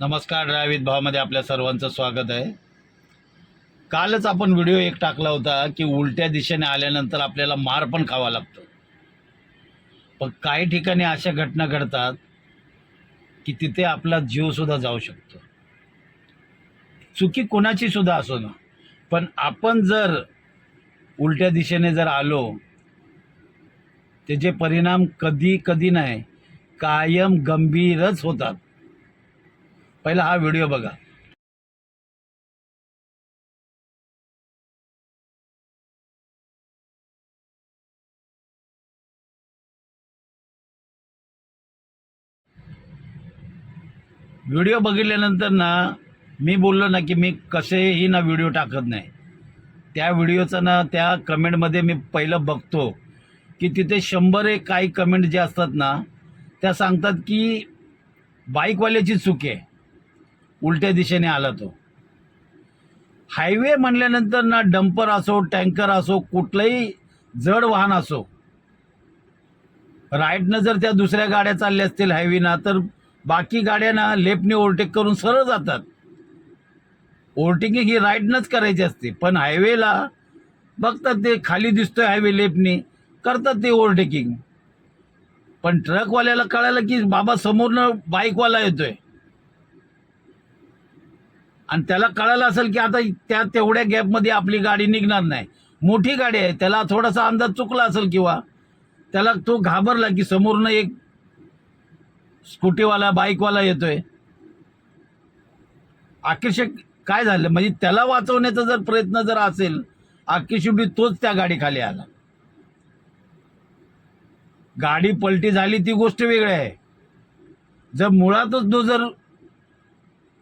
नमस्कार ड्रायवित भावामध्ये आपल्या सर्वांचं स्वागत आहे. कालच आपण व्हिडिओ एक टाकला होता की उलट्या दिशेने आल्यानंतर आपल्याला मार पण खावा लागतो. पण काही ठिकाणी अशा घटना घडतात की तिथे आपला जीवसुद्धा जाऊ शकतो. चुकी कोणाची सुद्धा असो ना पण आपण जर उलट्या दिशेने जर आलो त्याचे परिणाम कधी कधी नाही कायम गंभीरच होतात. पहिला हा व्हिडिओ बघा. व्हिडिओ बघितल्यानंतर ना मी बोललो ना की मी कसेही ना व्हिडिओ टाकत नाही. त्या व्हिडिओचं ना त्या कमेंटमध्ये मी पहिलं बघतो की तिथे शंभर एक काही कमेंट जे असतात ना त्या सांगतात की बाईकवाल्याची चूक आहे. उलट्या दिशेने आला तो. हायवे म्हणल्यानंतर ना डंपर असो टँकर असो कुठलंही जड वाहन असो राईटनं जर त्या दुसऱ्या गाड्या चालल्या असतील हायवेना तर बाकी गाड्या ना लेफ्टने ओव्हरटेक करून सरळ जातात. ओव्हरटेकिंग ही राईटनंच करायची असते पण हायवेला बघतात ते खाली दिसतोय हायवे लेफ्टने करतात ते ओव्हरटेकिंग. पण ट्रकवाल्याला कळालं की बाबा समोरनं बाईकवाला येतोय. आणि त्याला कळालं असेल की आता त्या तेवढ्या गॅपमध्ये आपली गाडी निघणार नाही. मोठी गाडी आहे त्याला थोडासा अंदाज चुकला असेल किंवा त्याला तो घाबरला की समोरनं एक स्कूटीवाला बाईकवाला येतोय. आकर्षक काय झालं? म्हणजे त्याला वाचवण्याचा जर प्रयत्न जर असेल अख्खी शेवटी तोच त्या गाडीखाली आला. गाडी पलटी झाली ती गोष्ट वेगळी आहे. जर मुळातच तो जर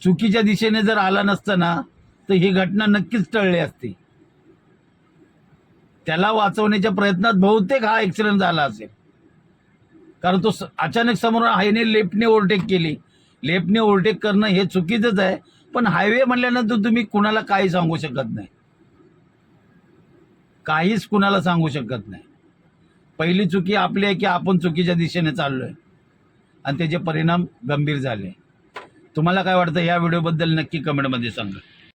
चुकीच्या दिशेने जर आला नसताना तर ही घटना नक्कीच टळली असती. त्याला वाचवण्याच्या प्रयत्नात बहुतेक हा ॲक्सिडेंट झाला असेल. कारण तो अचानक समोर हायने लेफ्टने ओव्हरटेक केली. लेफ्टने ओव्हरटेक करणं हे चुकीचंच आहे पण हायवे म्हणल्यानंतर तुम्ही कुणाला काही सांगू शकत नाही. काहीच कुणाला सांगू शकत नाही. पहिली चुकी आपली आहे की आपण चुकीच्या दिशेने चाललो आहे आणि त्याचे परिणाम गंभीर झाले. तुम्हाला काय वाटतं या व्हिडिओबद्दल नक्की कमेंटमध्ये सांगा.